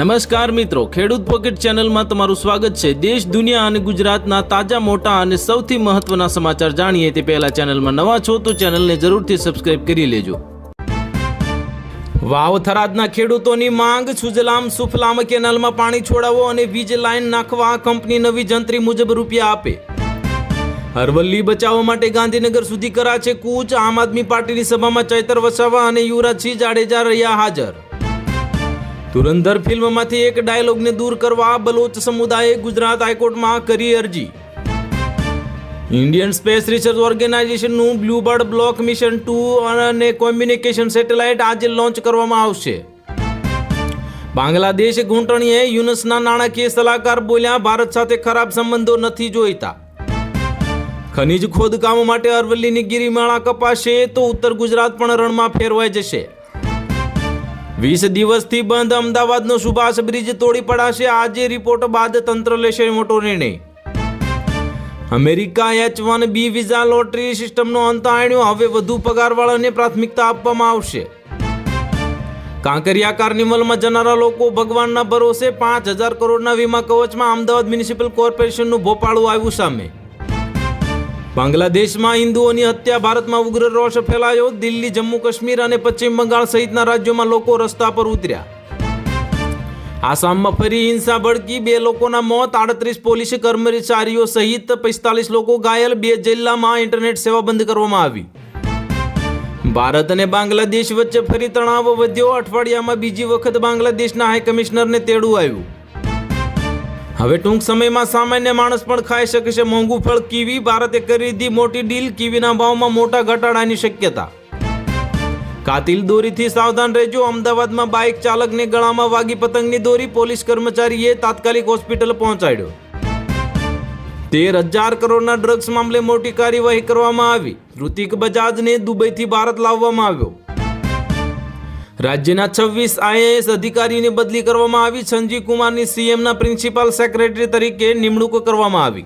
નમસ્કાર મિત્રો, ખેડૂત પોકેટ ચેનલમાં તમારું સ્વાગત છે. દેશ, દુનિયા અને ગુજરાતના તાજા, મોટા અને સૌથી મહત્વના સમાચાર જાણીએ તે પહેલા ચેનલમાં નવા છો તો ચેનલને જરૂરથી સબસ્ક્રાઇબ કરી લેજો. વાવ થરાદના ખેડૂતોની માંગ, સુજલામ સુફલામ કેનાલમાં પાણી છોડાવો અને વીજ લાઈન નાખવા કંપની નવી જંત્રી મુજબ રૂપિયા આપે. અરવલ્લી બચાવવા માટે ગાંધીનગર સુધી કરાશે કૂચ, આમ આદમી પાર્ટીની સભામાં ચૈતર વસાવા અને યુવરાજસિંહ જાડેજા રહ્યા હાજર. ધુરંધર ફિલ્મમાંથી એક ડાયલોગને દૂર કરવા બલોચ સમુદાયે ગુજરાત હાઈકોર્ટમાં કરી અરજી. ઇન્ડિયન સ્પેસ રિસર્ચ ઓર્ગેનાઇઝેશનનું બ્લુબર્ડ બ્લોક મિશન ટુ અને કોમ્યુનિકેશન સેટેલાઇટ આજે લોન્ચ કરવામાં આવશે. બાંગ્લાદેશ ઘૂંટણીએ યુનસના નાણાકીય સલાહકાર બોલ્યા, ભારત સાથે ખરાબ સંબંધો નથી જોઈતા. ખનિજ ખોદકામો માટે અરવલ્લીની ગિરિમાળા કપાશે તો ઉત્તર ગુજરાત પણ રણમાં ફેરવાઈ જશે. વીસ દિવસથી બંધ અમદાવાદનો સુભાષ બ્રિજ તોડી પડાશે. આજે રિપોર્ટ બાદ તંત્ર લેશે મોટો નિર્ણય. America H one B visa lottery સિસ્ટમનો અંત આણ્યો. હવે વધુ પગારવાળાને પ્રાથમિકતા આપવામાં આવશે. કાંકરિયા કાર્નિવલમાં જનારા લોકો ભગવાનના ભરોસે પાંચ હજાર કરોડના વીમા કવચમાં અમદાવાદ મ્યુનિસિપલ કોર્પોરેશનનું ભોપાળું આવ્યું સામે. બાંગ્લાદેશમાં હિન્દુઓની હત્યા, ભારતમાં ઉગ્ર રોષ ફેલાયો, દિલ્હી જમ્મુ કાશ્મીર અને પશ્ચિમ બંગાળ સહિતના રાજ્યોમાં લોકો રસ્તા પર ઉતર્યા. આસામમાં ફરી હિંસા ભડકી, બે લોકોના મોત, આડત્રીસ પોલીસ કર્મચારીઓ સહિત પિસ્તાલીસ લોકો ઘાયલ, બે જિલ્લામાં ઇન્ટરનેટ સેવા બંધ કરવામાં આવી. ભારત અને બાંગ્લાદેશ વચ્ચે ફરી તણાવ વધ્યો. અઠવાડિયામાં બીજી વખત બાંગ્લાદેશના હાઈ કમિશનરને તેડું આવ્યું. હવે ટૂંક સમયમાં સામાન્ય માણસ પણ ખાઈ શકે છે. મોંઘું ફળ, કીવી, ભારતે કરી દીધી મોટી ડીલ. કીવીના ભાવમાં મોટા ઘટાડાની શક્યતા. કાતિલ દોરીથી સાવધાન રહેજો. અમદાવાદમાં બાઇક ચાલકને ગળામાં વાગી પતંગની દોરી પોલીસ કર્મચારીએ તાત્કાલિક હોસ્પિટલ પહોંચાડ્યો. તેર હજાર કરોડના ડ્રગ્સ મામલે મોટી કાર્યવાહી કરવામાં આવી. ઋતિક બજાજને દુબઈથી ભારત લાવવામાં આવ્યો. રાજ્યના છવ્વીસ આઈએએસ અધિકારીઓની બદલી કરવામાં આવી. સંજીવ કુમારની સીએમના પ્રિન્સિપાલ સેક્રેટરી તરીકે નિમણૂક કરવામાં આવી.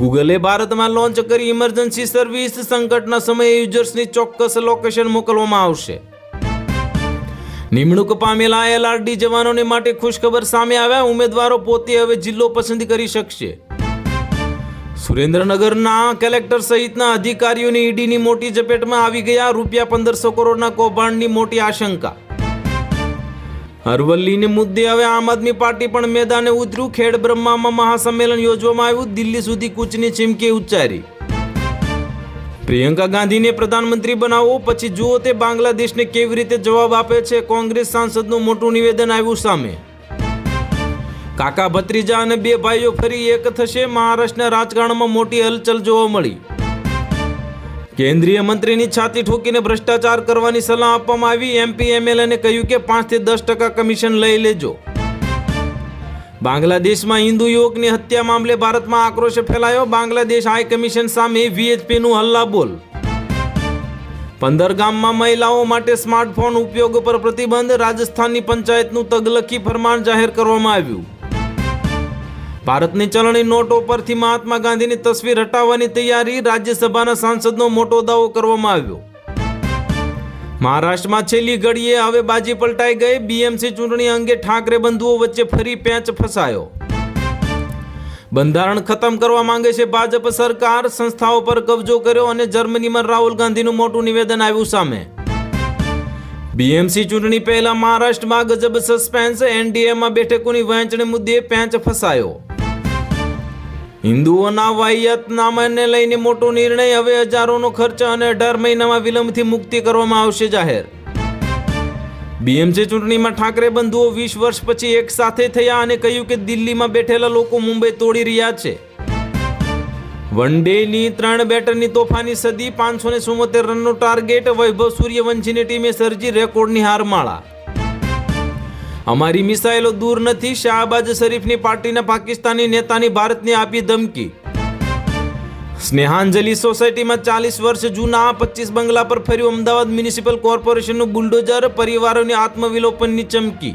ગૂગલે ભારતમાં લોન્ચ કરી ઇમરજન્સી સર્વિસ. સંકટના સમયે યુઝર્સની ચોક્કસ લોકેશન મોકલવામાં આવશે. નિમણૂક પામેલા એલઆરડી જવાનોને માટે ખુશખબર સામે આવ્યા. ઉમેદવારો પોતે હવે જિલ્લો પસંદ કરી શકશે. સુરેન્દ્રનગરના કલેક્ટર સહિતના અધિકારીઓની ઈડીની મોટી ઝપેટમાં આવી ગયા. રૂપિયા પંદરસો કરોડના કૌભાંડની મોટી આશંકા. અરવલ્લીને મુદ્દે હવે આમ આદમી પાર્ટી પણ મેદાને ઉતર્યું. ખેડ બ્રહ્મામાં મહાસંમેલન યોજવામાં આવ્યું. દિલ્હી સુધી કૂચની ચીમકી ઉચ્ચારી. પ્રિયંકા ગાંધીને પ્રધાનમંત્રી બનાવો. પછી જુઓ તે બાંગ્લાદેશને કેવી રીતે જવાબ આપે છે. કોંગ્રેસ સાંસદનું મોટું નિવેદન આવ્યું સામે. કાકા ભત્રીજા અને બે ભાઈઓ ફરી એક થશે મહારાષ્ટ્રના રાજકારણમાં મોટી હલચલ જોવા મળી. કેન્દ્રીય મંત્રીની છાતી ઠોકીને ભ્રષ્ટાચાર કરવાની સલાહ આપવામાં આવી. એમપી એમએલએને કહ્યું કે પાંચથી દસ ટકા કમિશન લઈ લેજો. બાંગ્લાદેશમાં હિન્દુ યુવકની હત્યા મામલે ભારતમાં આક્રોશ ફેલાયો. બાંગ્લાદેશ હાઈ કમિશન સામે વીએચપીનું હલ્લા બોલ પંદર ગામમાં મહિલાઓ માટે સ્માર્ટફોન ઉપયોગ પર પ્રતિબંધ. રાજસ્થાનની પંચાયતનું તગલખી ફરમાન જાહેર કરવામાં આવ્યું. ભારતની ચલણી નોટો પરથી મહાત્મા ગાંધીની તસવીર હટાવવાની તૈયારી રાજ્યસભાના સાંસદનો મોટો દાવો કરવામાં આવ્યો. મહારાષ્ટ્રમાં છેલ્લી ઘડીએ હવે બાજી પલટાઈ ગઈ. બીએમસી ચૂંટણી અંગે ઠાકરે બંધુઓ વચ્ચે ફરી પેંચ ફસાયો. બંધારણ ખતમ કરવા માંગે છે ભાજપ સરકાર. સંસ્થાઓ પર કબજો કર્યો અને જર્મનીમાં રાહુલ ગાંધીનું મોટું નિવેદન આવ્યું સામે. બીએમસી ચૂંટણી પહેલા મહારાષ્ટ્રમાં ગજબ સસ્પેન્સ. એનડીએમાં બેઠકોની વહેંચણી મુદ્દે પેંચ ફસાયો. હિન્દુઓના વાહિયાતનામાને લઈને મોટો નિર્ણય હવે હજારોનો ખર્ચ અને અઢાર મહિનામાં વિલંબથી મુક્તિ કરવામાં આવશે જાહેર. બીએમસી ચૂંટણીમાં ઠાકરે બંધુઓ વીસ વર્ષ પછી એક સાથે થયા અને કહ્યું કે દિલ્હીમાં બેઠેલા લોકો મુંબઈ તોડી રહ્યા છે. વન ડેની ત્રણ બેટરની તોફાની સદી, પાંચસો ને રનનો ટાર્ગેટ, વૈભવ સૂર્યવંશીની ટીમે સર્જી રેકોર્ડની હારમાળા. અમારી મિસાઇલો દૂર નથી, શાહબાજ શરીફની પાર્ટીના પાકિસ્તાની નેતાની ભારતને આપી ધમકી. સ્નેહાંજલિ સોસાયટીમાં ચાલીસ વર્ષ જૂના પચીસ બંગલા પર ફર્યું અમદાવાદ મ્યુનિસિપલ કોર્પોરેશનનું બુલડોઝર, પરિવારોની આત્મવિલોપનની ચમકી.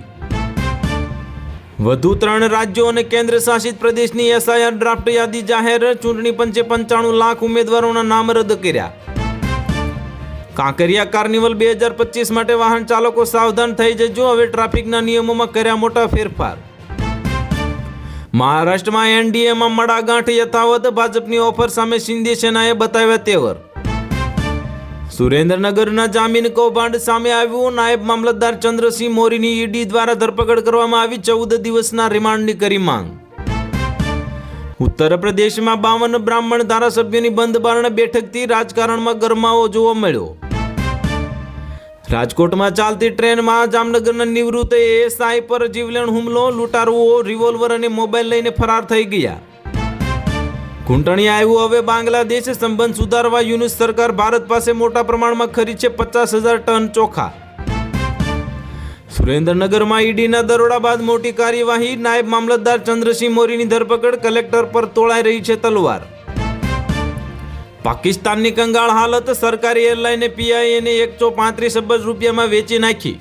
વધુ ત્રણ રાજ્યો અને કેન્દ્ર શાસિત પ્રદેશની એસઆઈઆર ડ્રાફ્ટ યાદી જાહેર, ચૂંટણી પંચે પંચાણું લાખ ઉમેદવારોના નામ રદ કર્યા. કાંકરિયા કાર્નિવલ બે હજાર પચીસ માટે વાહન ચાલકો સાવધાન થઈ જજો. હવે ટ્રાફિકના નિયમોમાં કર્યા મોટા ફેરફાર. મહારાષ્ટ્રમાં એનડીએમાં મડાગાંઠ યથાવત ભાજપની ઓફર સામે શિંદે સેનાએ બતાવ્યા તેવર. સુરેન્દ્રનગરના જામીન કૌભાંડ સામે આવ્યું. નાયબ મામલતદાર ચંદ્રસિંહ મોરીની ઈડી દ્વારા ધરપકડ કરવામાં આવી. ચૌદ દિવસના રિમાન્ડની કરી માંગ. ઉત્તર પ્રદેશમાં બાવન બ્રાહ્મણ ધારાસભ્યોની બંધ બારણ બેઠકથી રાજકારણમાં ગરમાવો જોવા મળ્યો. રાજકોટમાં ચાલતી ટ્રેનમાં જામનગરના નિવૃત્ત એએસઆઈ પર જીવલેણ હુમલો, લૂંટારુઓ, રિવોલ્વર અને મોબાઈલ લઈને ફરાર થઈ ગયા. ઘૂંટણી આવ્યું, હવે બાંગ્લાદેશ સંબંધ સુધારવા યુનિસ સરકાર ભારત પાસે મોટા પ્રમાણમાં ખરીદશે પચાસ હજાર ટન ચોખા. સુરેન્દ્રનગરમાં ઈડીના દરોડા બાદ મોટી કાર્યવાહી, નાયબ મામલતદાર ચંદ્રસિંહ મોરીની ધરપકડ, કલેક્ટર પર તોળાઈ રહી છે તલવાર. પાકિસ્તાનની કંગાળ હાલત, સરકારી એરલાઈને પીઆઈએને એકસો પાંત્રીસ અબજ રૂપિયામાં વેચી નાખી.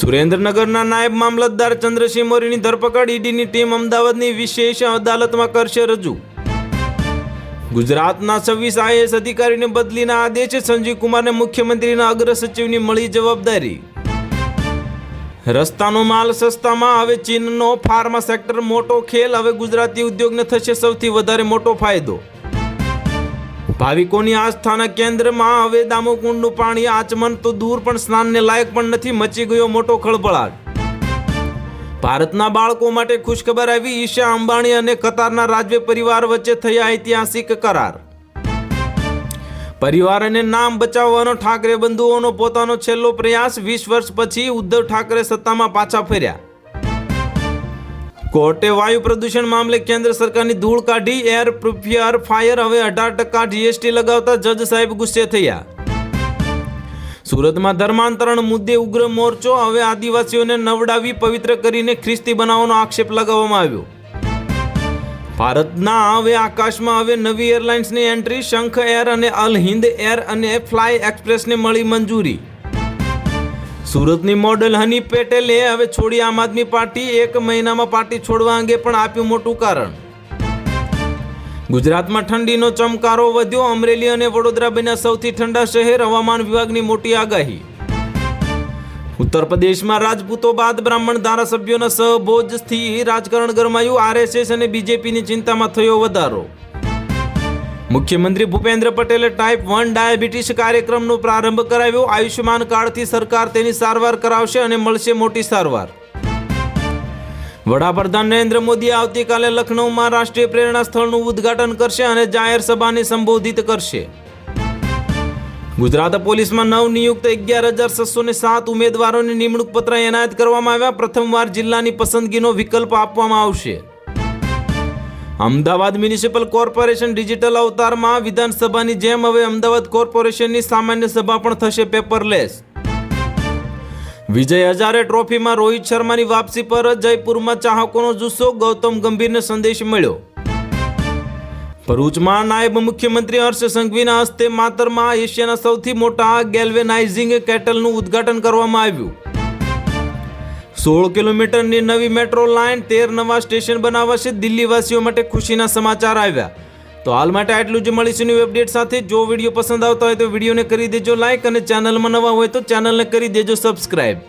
સુરેન્દ્રનગરના નાયબ મામલતદાર ચંદ્રસિંહ મોરીની ધરપકડ ઈડીની ટીમ અમદાવાદની વિશેષ અદાલતમાં કરશે રજૂ. ગુજરાતના છવ્વીસ આઈએસ અધિકારીને બદલીના આદેશ, સંજીવ કુમારને મુખ્યમંત્રીના અગ્ર સચિવની મળી જવાબદારી. રસ્તાનો માલ સસ્તામાં હવે ચીનનો ફાર્મા સેક્ટર મોટો ખેલ, હવે ગુજરાતી ઉદ્યોગને થશે સૌથી વધારે મોટો ફાયદો. ભાવિકોની આસ્થાના કેન્દ્રમાં હવે દામોકુંડનું પાણી આચમન તો દૂર, પણ સ્નાનને લાયક પણ નથી, મચી ગયો મોટો ખળભળાટ. ભારતના બાળકો માટે ખુશખબર આવી, ઈશા અંબાણી અને કતારના રાજવી પરિવાર વચ્ચે થયા ઐતિહાસિક કરાર. પરિવાર અને નામ બચાવવાનો ઠાકરે બંધુઓનો પોતાનો છેલ્લો પ્રયાસ વીસ વર્ષ પછી ઉદ્ધવ ઠાકરે સત્તામાં પાછા ફર્યા. કોર્ટે વાયુ પ્રદૂષણ મામલે કેન્દ્ર સરકારની ધૂળ કાઢી, એર, પ્રુફિયર, ફાયર, હવે અઢાર ટકા જીએસટી લગાવતા જજ સાહેબ ગુસ્સે થયા. સુરતમાં ધર્માંતરણ મુદ્દે ઉગ્ર મોરચો, હવે આદિવાસીઓને નવડાવી પવિત્ર કરીને ખ્રિસ્તી બનાવવાનો આક્ષેપ લગાવવામાં આવ્યો. ભારતના હવે આકાશમાં હવે નવી એરલાઇન્સની એન્ટ્રી, શંખ એર અને અલ હિન્દ એર અને ફ્લાય એક્સપ્રેસને મળી મંજૂરી. સુરતની મોડેલ હની પેટેલે હવે છોડી આમ આદમી પાર્ટી, એક મહિનામાં પાર્ટી છોડવા અંગે પણ આપ્યું મોટું કારણ. ગુજરાતમાં ઠંડીનો ચમકારો વધ્યો, અમરેલી અને વડોદરા બન્યા સૌથી ઠંડા શહેર, હવામાન વિભાગની મોટી આગાહી. ઉત્તર પ્રદેશમાં રાજપૂતો બાદ બ્રાહ્મણ ધારાસભ્યોના સહભોજથી રાજકારણ ગરમાયું. આરએસએસ અને બીજેપીની ચિંતામાં થયો વધારો. મુખ્યમંત્રી ભૂપેન્દ્ર પટેલે ટાઈપ વન ડાયાબિટીસ કાર્યક્રમનો પ્રારંભ કરાવ્યો. આયુષ્યમાન કાર્ડથી સરકાર તેની સારવાર કરાવશે અને મળશે મોટી સારવાર. વડાપ્રધાન નરેન્દ્ર મોદી આવતીકાલે લખનૌમાં રાષ્ટ્રીય પ્રેરણા સ્થળનું ઉદ્ઘાટન કરશે અને જાહેર સભાને સંબોધિત કરશે. ગુજરાત પોલીસમાં નવનિયુક્ત અગિયાર હજાર છસો ને સાત ઉમેદવારોને નિમણૂક પત્ર એનાયત કરવામાં આવ્યા. પ્રથમવાર જિલ્લાની પસંદગીનો વિકલ્પ આપવામાં આવશે. અમદાવાદ મ્યુનિસિપલ કોર્પોરેશન ડિજિટલ અવતારમાં વિધાનસભાની જેમ હવે અમદાવાદ કોર્પોરેશનની સામાન્ય સભા પણ થશે પેપરલેસ. વિજય હજારે ટ્રોફીમાં રોહિત શર્માની વાપસી પર જયપુરમાં ચાહકોનો જુસ્સો, ગૌતમ ગંભીરને સંદેશ મળ્યો. ભરૂચમાં નાયબ મુખ્યમંત્રી હર્ષ સંઘવીના હસ્તે માતરમાં એશિયાના સૌથી મોટા ગેલ્વેનાઇઝિંગ કેટલનું ઉદ્ઘાટન કરવામાં આવ્યું. સોળ કિલોમીટરની નવી મેટ્રો લાઇન તેર નવા સ્ટેશન બનાવાશે દિલ્હીવાસીઓ માટે ખુશીના સમાચાર આવ્યા. તો હાલ માટે આટલું જ મળીશું ન્યૂ અપડેટ સાથે. જો વીડિયો પસંદ આવતો હોય તો વિડીયોને કરી દેજો લાઇક અને ચેનલમાં નવા હોય તો ચેનલને કરી દેજો સબસ્ક્રાઇબ.